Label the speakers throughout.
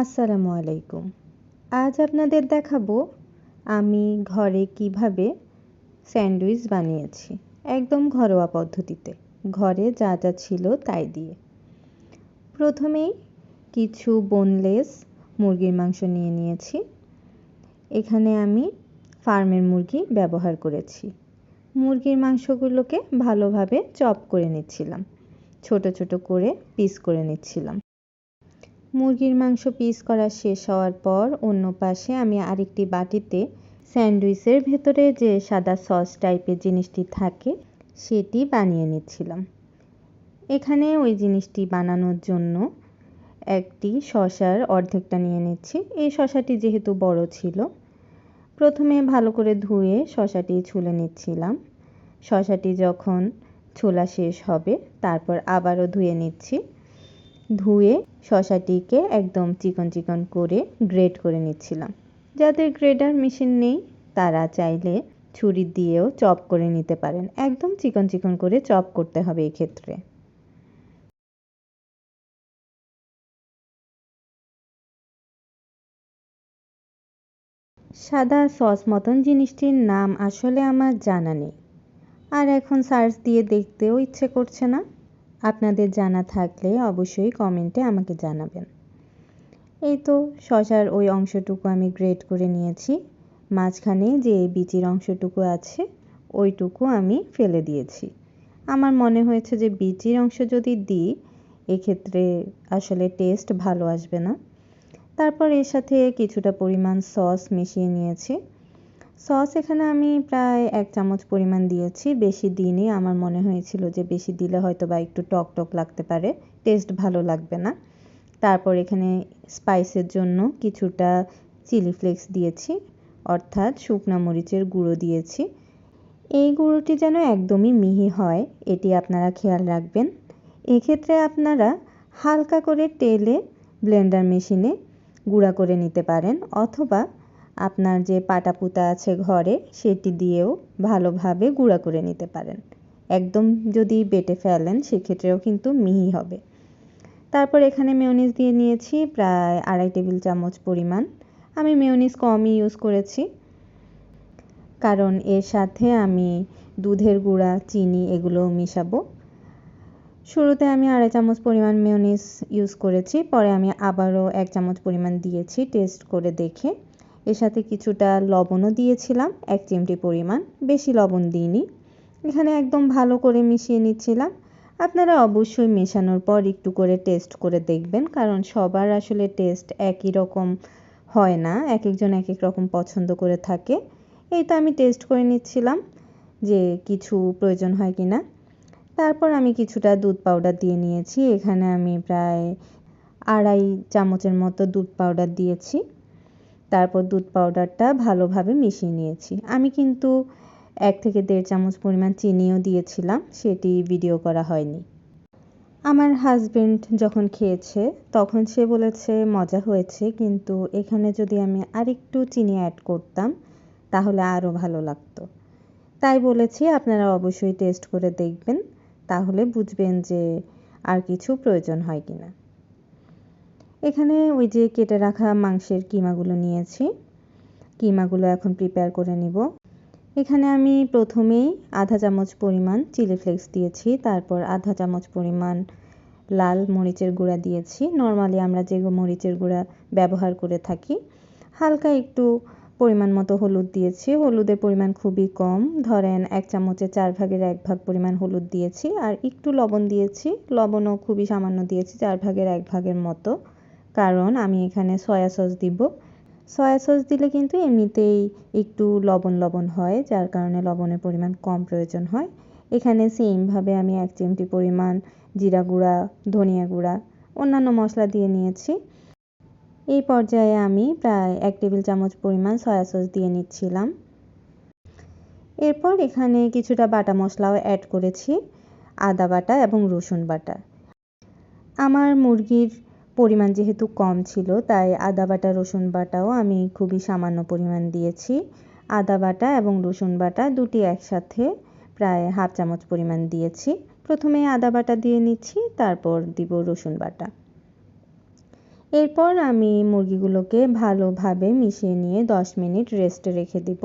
Speaker 1: আসসালামু আলাইকুম। আজ আপনাদের দেখাবো আমি ঘরে কীভাবে স্যান্ডউইচ বানিয়েছি, একদম ঘরোয়া পদ্ধতিতে। ঘরে যা যা ছিল তাই দিয়ে। প্রথমেই কিছু বোনলেস মুরগির মাংস নিয়ে নিয়েছি। এখানে আমি ফার্মের মুরগি ব্যবহার করেছি। মুরগির মাংসগুলোকে ভালোভাবে চপ করে নিচ্ছিলাম। ছোট ছোট করে পিস করে নিচ্ছিলাম। মুরগির মাংস পিস করা শেষ হওয়ার পর অন্য পাশে আমি আরেকটি বাটিতে স্যান্ডউইচের ভেতরে যে সাদা সস টাইপের জিনিসটি থাকে, সেটি বানিয়ে নিচ্ছিলাম। এখানে ওই জিনিসটি বানানোর জন্য একটি শশার অর্ধেকটা নিয়ে নিচ্ছি। এই শশাটি যেহেতু বড় ছিল, প্রথমে ভালো করে ধুয়ে শশাটি ছুলে নিচ্ছিলাম। শশাটি যখন ছোলা শেষ হবে, তারপর আবারও ধুয়ে নিচ্ছি। ধুয়ে শশাটিকে একদম চিকন চিকন করে গ্রেট করে নিচ্ছিলাম। যাদের গ্রেডার মেশিন নেই, তারা চাইলে ছুরি দিয়েও চপ করে নিতে পারেন। একদম চিকন চিকন করে চপ করতে হবে এক্ষেত্রে। সাদা সস মতন জিনিসটির নাম আসলে আমার জানা নেই। আর এখন সার্চ দিয়ে দেখতেও ইচ্ছে করছে না। আপনাদের জানা থাকলে অবশ্যই কমেন্টে আমাকে জানাবেন। এই তো শশার ওই অংশটুকু আমি গ্রেট করে নিয়েছি। মাঝখানে যে বিচির অংশটুকু আছে, ওইটুকু আমি ফেলে দিয়েছি। আমার মনে হয়েছে যে বিচির অংশ যদি দিই, এক্ষেত্রে আসলে টেস্ট ভালো আসবে না। তারপর এর সাথে কিছুটা পরিমাণ সস মিশিয়ে নিয়েছি। সস এখানে আমি প্রায় এক চামচ পরিমাণ দিয়েছি। বেশি দিনই আমার মনে হয়েছিল যে বেশি দিলে হয়তো বা একটু টক টক লাগতে পারে। টেস্ট ভালো লাগবে না। তারপর এখানে স্পাইসের জন্য কিছুটা চিলি ফ্লেক্স দিয়েছি। অর্থাৎ শুকনা মরিচের গুঁড়ো দিয়েছি। এই গুঁড়োটি যেন একদমই মিহি হয়, এটি আপনারা খেয়াল রাখবেন। এক্ষেত্রে আপনারা হালকা করে তেলে ব্লেন্ডার মেশিনে গুঁড়া করে নিতে পারেন অথবা আপনার যে পাটা পাটাপুতা আছে ঘরে, সেটি দিয়েও ভালোভাবে গুঁড়া করে নিতে পারেন। একদম যদি বেটে ফেলেন, সেক্ষেত্রেও কিন্তু মিহি হবে। তারপর এখানে মেয়নিজ দিয়ে নিয়েছি প্রায় আড়াই টেবিল চামচ পরিমাণ। আমি মেয়নিজ কমই ইউজ করেছি। কারণ এর সাথে আমি দুধের গুঁড়া, চিনি এগুলো মিশাবো। শুরুতে আমি আড়াই চামচ পরিমাণ মেয়নিজ ইউজ করেছি। পরে আমি আবারও এক চামচ পরিমাণ দিয়েছি টেস্ট করে দেখে। এর সাথে কিছুটা লবণও দিয়েছিলাম, এক চিমটি পরিমাণ। বেশি লবণ দিইনি। এখানে একদম ভালো করে মিশিয়ে নিচ্ছিলাম। আপনারা অবশ্যই মেশানোর পর একটু করে টেস্ট করে দেখবেন, কারণ সবার আসলে টেস্ট একই রকম হয় না এক একজন এক এক রকম পছন্দ করে থাকে। এই তো আমি টেস্ট করে নিচ্ছিলাম যে কিছু প্রয়োজন হয় কি না তারপর আমি কিছুটা দুধ পাউডার দিয়ে নিয়েছি। এখানে আমি প্রায় আড়াই চামচের মতো দুধ পাউডার দিয়েছি। তারপর দুধ পাউডারটা ভালোভাবে মিশিয়ে নিয়েছি। আমি কিন্তু এক থেকে দেড় চামচ পরিমাণ চিনিও দিয়েছিলাম, সেটি ভিডিও করা হয়নি। আমার হাজবেন্ড যখন খেয়েছে, তখন সে বলেছে, মজা হয়েছে, কিন্তু এখানে যদি আমি আরেকটু চিনি অ্যাড করতাম, তাহলে আরও ভালো লাগতো। তাই বলেছি, আপনারা অবশ্যই টেস্ট করে দেখবেন, তাহলে বুঝবেন যে আর কিছু প্রয়োজন হয় কি না এখানে ওই যে কেটে রাখা মাংসের কিমাগুলো নিয়েছি। কিমাগুলো এখন প্রিপেয়ার করে নিব। এখানে আমি প্রথমেই আধা চামচ পরিমাণ চিলি ফ্লেক্স দিয়েছি, তারপর আধা চামচ পরিমাণ লাল মরিচের গুঁড়া দিয়েছি। নর্মালি আমরা যে মরিচের গুঁড়া ব্যবহার করে থাকি, হালকা একটু পরিমাণ মতো হলুদ দিয়েছি। হলুদের পরিমাণ খুবই কম, ধরেন এক চামচে চার ভাগের এক ভাগ পরিমাণ হলুদ দিয়েছি, আর একটু লবণ দিয়েছি। লবণও খুবই সামান্য দিয়েছি, চার ভাগের এক ভাগের মতো। কারণ আমি এখানে সয়া সস দিব। সয়া সস দিলে কিন্তু এমনিতেই একটু লবণ লবণ হয়, যার কারণে লবণের পরিমাণ কম প্রয়োজন হয়। এখানে সেমভাবে আমি এক চিমটি পরিমাণ জিরা গুঁড়া, ধনিয়া গুঁড়া, অন্যান্য মশলা দিয়ে নিয়েছি। এই পর্যায়ে আমি প্রায় এক টেবিল চামচ পরিমাণ সয়া সস দিয়ে নিচ্ছিলাম। এরপর এখানে কিছুটা বাটা মশলাও অ্যাড করেছি, আদা বাটা এবং রসুন বাটা। আমার মুরগির পরিমাণ যেহেতু কম ছিল, তাই আদা বাটা, রসুন বাটাও আমি খুবই সামান্য পরিমাণ দিয়েছি। আদা বাটা এবং রসুন বাটা দুটি একসাথে প্রায় হাফ চামচ পরিমাণ দিয়েছি। প্রথমে আদা বাটা দিয়ে নিচ্ছি, তারপর দিব রসুন বাটা। এরপর আমি মুরগিগুলোকে ভালোভাবে মিশিয়ে নিয়ে দশ মিনিট রেস্টে রেখে দিব,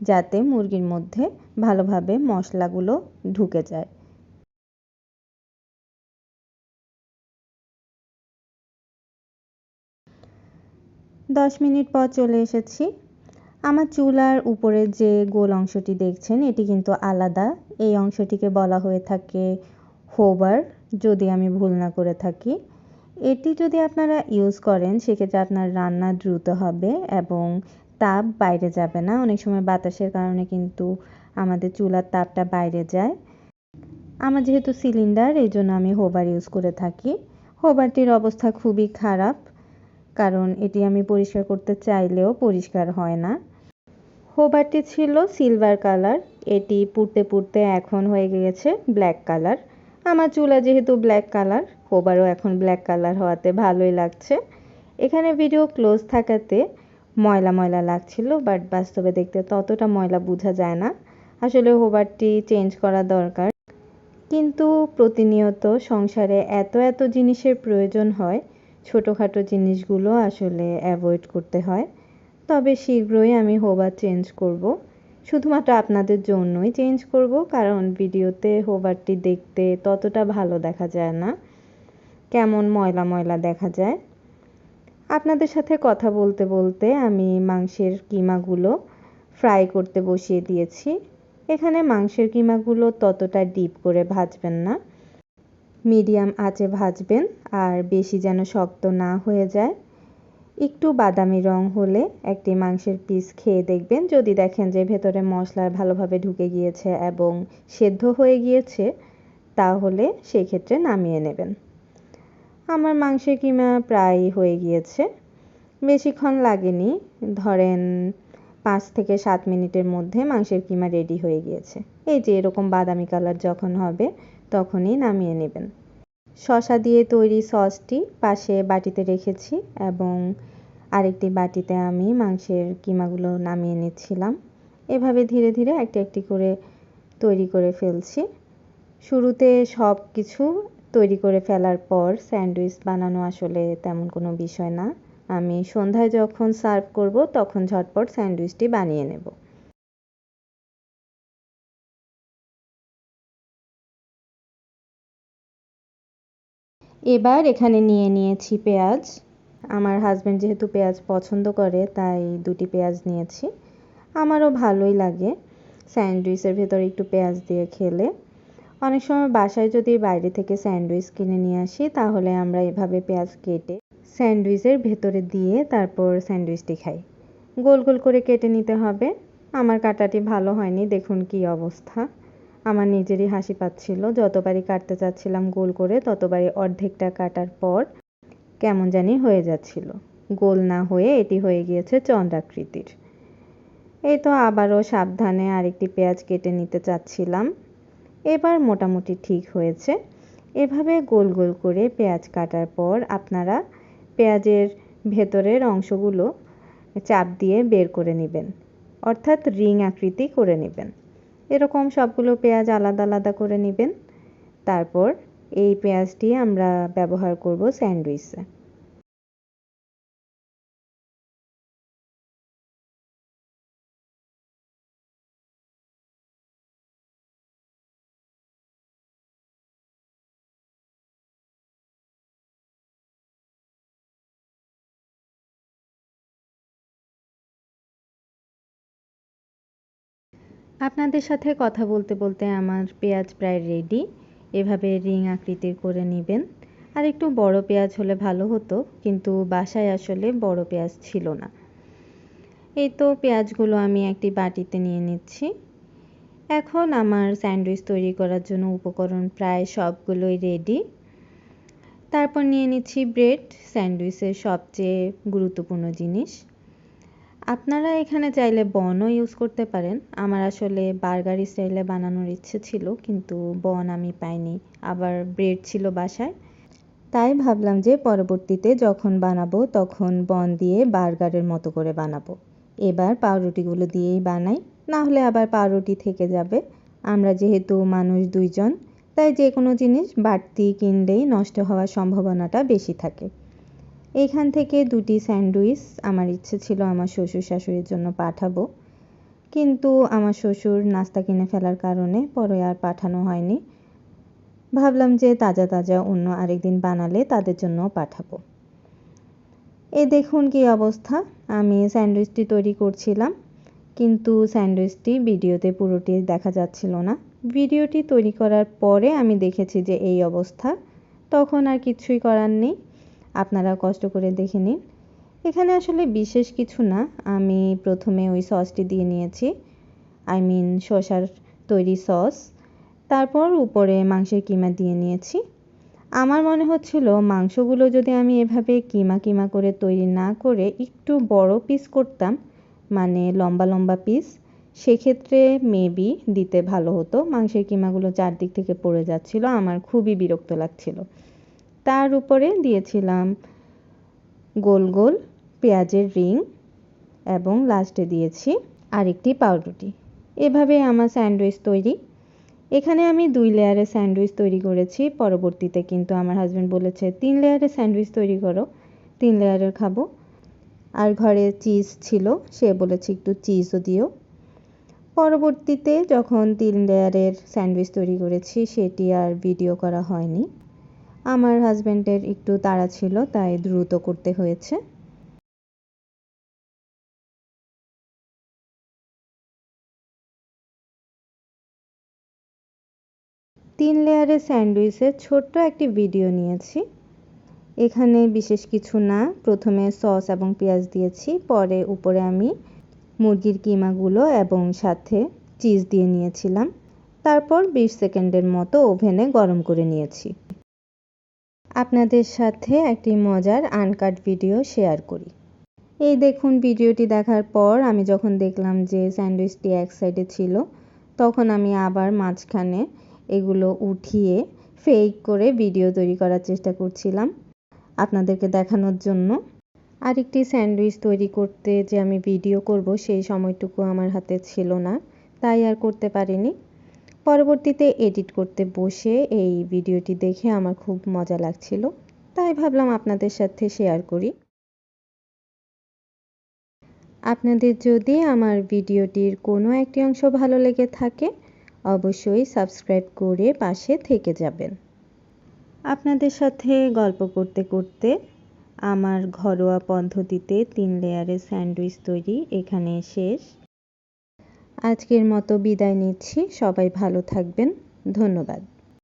Speaker 1: যাতে মুরগির মধ্যে ভালোভাবে মশলাগুলো ঢুকে যায়। দশ মিনিট পর চলে এসেছি। আমার চুলার উপরের যে গোল অংশটি দেখছেন, এটি কিন্তু আলাদা। এই অংশটিকে বলা হয়ে থাকে হোবার, যদি আমি ভুল না করে থাকি। এটি যদি আপনারা ইউজ করেন, সেক্ষেত্রে আপনার রান্না দ্রুত হবে এবং তাপ বাইরে যাবে না। অনেক সময় বাতাসের কারণে কিন্তু আমাদের চুলার তাপটা বাইরে যায়। আমার যেহেতু সিলিন্ডার, এই জন্য আমি হোবার ইউজ করে থাকি। হোবারটির অবস্থা খুবই খারাপ। কারণ এটি আমি পরিষ্কার করতে চাইলেও পরিষ্কার হয় না। হোবারটি ছিল সিলভার কালার। এটি পুড়তে পুড়তে এখন হয়ে গিয়েছে ব্ল্যাক কালার। আমার চুলা যেহেতু ব্ল্যাক কালার, হোবারও এখন ব্ল্যাক কালার হওয়াতে ভালোই লাগছে। এখানে ভিডিও ক্লোজ থাকাতে ময়লা ময়লা লাগছিল, বাট বাস্তবে দেখতে ততটা ময়লা বোঝা যায় না। আসলে হোবারটি চেঞ্জ করা দরকার। কিন্তু প্রতিনিয়ত সংসারে এত এত জিনিসের প্রয়োজন হয় ছোটোখাটো জিনিসগুলো আসলে অ্যাভয়েড করতে হয়। তবে শীঘ্রই আমি হোবার চেঞ্জ করব। শুধুমাত্র আপনাদের জন্যই চেঞ্জ করব, কারণ ভিডিওতে হোবারটি দেখতে ততটা ভালো দেখা যায় না। কেমন ময়লা ময়লা দেখা যায়। আপনাদের সাথে কথা বলতে বলতে আমি মাংসের কিমাগুলো ফ্রাই করতে বসিয়ে দিয়েছি। এখানে মাংসের কিমাগুলো ততটা ডিপ করে ভাজবেন না। মিডিয়াম আঁচে ভাজবেন আর বেশি যেন শক্ত না হয়ে যায়। একটু বাদামি রং হলে একটি মাংসের পিস খেয়ে দেখবেন। যদি দেখেন যে ভেতরে মশলা ভালোভাবে ঢুকে গিয়েছে এবং সেদ্ধ হয়ে গিয়েছে, তাহলে সেক্ষেত্রে নামিয়ে নেবেন। আমার মাংসের কিমা প্রায় হয়ে গিয়েছে। বেশিক্ষণ লাগেনি। ধরেন পাঁচ থেকে সাত মিনিটের মধ্যে মাংসের কিমা রেডি হয়ে গিয়েছে। এই যে এরকম বাদামি কালার যখন হবে তখনই নামিয়ে নেবেন। শশা দিয়ে তৈরি সসটি পাশে বাটিতে রেখেছি এবং আরেকটি বাটিতে আমি মাংসের কিমাগুলো নামিয়ে নিচ্ছিলাম। এভাবে ধীরে ধীরে একটি একটি করে তৈরি করে ফেলছি। শুরুতে সব কিছু তৈরি করে ফেলার পর স্যান্ডউইচ বানানো আসলে তেমন কোনো বিষয় না। আমি সন্ধ্যায় যখন সার্ভ করব তখন ঝটপট স্যান্ডউইচটি বানিয়ে নেব। এবার এখানে নিয়ে নিয়েছি পেঁয়াজ। আমার হাজব্যান্ড যেহেতু পেঁয়াজ পছন্দ করে, তাই দুটি পেঁয়াজ নিয়েছি। আমারও ভালোই লাগে স্যান্ডউইচের ভেতরে একটু পেঁয়াজ দিয়ে খেলে। অনেক সময় বাসায় যদি বাইরে থেকে স্যান্ডউইচ কিনে নিয়ে আসি, তাহলে আমরা এভাবে পেঁয়াজ কেটে স্যান্ডউইচের ভেতরে দিয়ে তারপর স্যান্ডউইচটি খাই। গোল গোল করে কেটে নিতে হবে। আমার কাটাটি ভালো হয়নি, দেখুন কি অবস্থা। আমার নিজেরই হাসি পাচ্ছিল। যতবারই কাটতে চাচ্ছিলাম গোল করে, ততবারই অর্ধেকটা কাটার পর কেমন জানি হয়ে যাচ্ছিল। গোল না হয়ে এটি হয়ে গিয়েছে চন্দ্রাকৃতির। এই তো আবারও সাবধানে আরেকটি পেঁয়াজ কেটে নিতে চাচ্ছিলাম। এবার মোটামুটি ঠিক হয়েছে। এভাবে গোল গোল করে পেঁয়াজ কাটার পর আপনারা পেঁয়াজের ভেতরের অংশগুলো চাপ দিয়ে বের করে নেবেন। অর্থাৎ রিং আকৃতি করে নেবেন। এরকম সবগুলো পেঁয়াজ আলাদা আলাদা করে নেবেন। তারপর এই পেঁয়াজটি আমরা ব্যবহার করব স্যান্ডউইচে। আপনাদের সাথে কথা বলতে বলতে আমার পেঁয়াজ প্রায় রেডি এভাবে রিং আকৃতির করে নেবেন। আর একটু বড় পেঁয়াজ হলে ভালো হতো, কিন্তু বাসায় আসলে বড় পেঁয়াজ ছিল না। এই তো পেঁয়াজগুলো আমি একটি বাটিতে নিয়ে নিচ্ছি। এখন আমার স্যান্ডউইচ তৈরি করার জন্য উপকরণ প্রায় সবগুলোই রেডি তারপর নিয়ে নিচ্ছি ব্রেড, স্যান্ডউইচের সবচেয়ে গুরুত্বপূর্ণ জিনিস। আপনারা এখানে চাইলে বনও ইউজ করতে পারেন। আমার আসলে বার্গার স্টাইলে বানানোর ইচ্ছে ছিল, কিন্তু বন আমি পাইনি। আবার ব্রেড ছিল বাসায়। তাই ভাবলাম যে পরবর্তীতে যখন বানাবো তখন বন দিয়ে বার্গারের মতো করে বানাবো। এবার পাউরুটিগুলো দিয়েই বানাই না হলে আবার পাউরুটি থেকে যাবে। আমরা যেহেতু মানুষ দুইজন, তাই যে কোনো জিনিস বাড়তি কিনলেই নষ্ট হওয়ার সম্ভাবনাটা বেশি থাকে। এইখান থেকে দুটি স্যান্ডউইচ আমার ইচ্ছে ছিল আমার শ্বশুর শাশুড়ির জন্য পাঠাবো। কিন্তু আমার শ্বশুর নাস্তা কিনে ফেলার কারণে পরে আর পাঠানো হয়নি। ভাবলাম যে তাজা তাজা অন্য আরেকদিন বানালে তাদের জন্যও পাঠাবো। এই দেখুন কি অবস্থা। আমি স্যান্ডউইচটি তৈরি করছিলাম, কিন্তু স্যান্ডউইচটি ভিডিওতে পুরোটি দেখা যাচ্ছিল না। ভিডিওটি তৈরি করার পরে আমি দেখেছি যে এই অবস্থা। তখন আর কিছুই করার নেই। আপনারা কষ্ট করে দেখে নিন। এখানে আসলে বিশেষ কিছু না, আমি প্রথমে ওই সসটি দিয়ে নিয়েছি। আই মিন শসার তৈরি সস। তারপর উপরে মাংসের কিমা দিয়ে নিয়েছি। আমার মনে হচ্ছিল মাংসগুলো যদি আমি এভাবে কিমা কিমা করে তৈরি না করে একটু বড় পিস করতাম মানে লম্বা লম্বা পিস সেক্ষেত্রে মেবি দিতে ভালো হতো। মাংসের কিমাগুলো চারদিক থেকে পড়ে যাচ্ছিল, আমার খুবই বিরক্ত লাগছিল। তার উপরে দিয়েছিলাম। গোল গোল পেঁয়াজের রিং এবং লাস্টে দিয়েছি আরেকটি পাউরুটি। এভাবে আমার স্যান্ডউইচ তৈরি। এখানে আমি দুই লেয়ারের স্যান্ডউইচ তৈরি করেছি। পরবর্তীতে কিন্তু আমার হাজব্যান্ড বলেছে, তিন লেয়ারের স্যান্ডউইচ তৈরি করো, তিন লেয়ারের খাব। আর ঘরে চিজ ছিল, সে বলেছে, একটু চিজও দিও। পরবর্তীতে যখন তিন লেয়ারের স্যান্ডউইচ তৈরি করেছি, সেটি আর ভিডিও করা হয়নি। আমার হাজব্যান্ডের একটু তাড়া ছিল, তাই দ্রুত করতে হয়েছে। তিন লেয়ারের স্যান্ডউইচের ছোট্ট একটি ভিডিও নিয়েছি। এখানে বিশেষ কিছু না, প্রথমে সস এবং পেঁয়াজ দিয়েছি, পরে উপরে আমি মুরগির কিমাগুলো এবং সাথে চিজ দিয়ে নিয়েছিলাম। তারপর বিশ সেকেন্ডের মতো ওভেনে গরম করে নিয়েছি। আপনাদের সাথে একটি মজার আনকাট ভিডিও শেয়ার করি। এই দেখুন ভিডিওটি দেখার পর আমি যখন দেখলাম যে স্যান্ডউইচটি এক সাইডে ছিল, তখন আমি আবার মাঝখানে এগুলো উঠিয়ে ফেক করে ভিডিও তৈরি করার চেষ্টা করছিলাম আপনাদেরকে দেখানোর জন্য। আরেকটি স্যান্ডউইচ তৈরি করতে যে আমি ভিডিও করব সেই সময়টুকু আমার হাতে ছিল না, তাই আর করতে পারিনি। পরবর্তীতে এডিট করতে বসে এই ভিডিওটি দেখে আমার খুব মজা লাগছিল। তাই ভাবলাম আপনাদের সাথে শেয়ার করি। আপনাদের যদি আমার ভিডিওটির কোনো একটি অংশ ভালো লেগে থাকে, অবশ্যই সাবস্ক্রাইব করে পাশে থেকে যাবেন। আপনাদের সাথে গল্প করতে করতে আমার ঘরোয়া পদ্ধতিতে তিন লেয়ারের স্যান্ডউইচ তৈরি এখানে শেষ। আজকের মতো বিদায় নিচ্ছি। সবাই ভালো থাকবেন। ধন্যবাদ।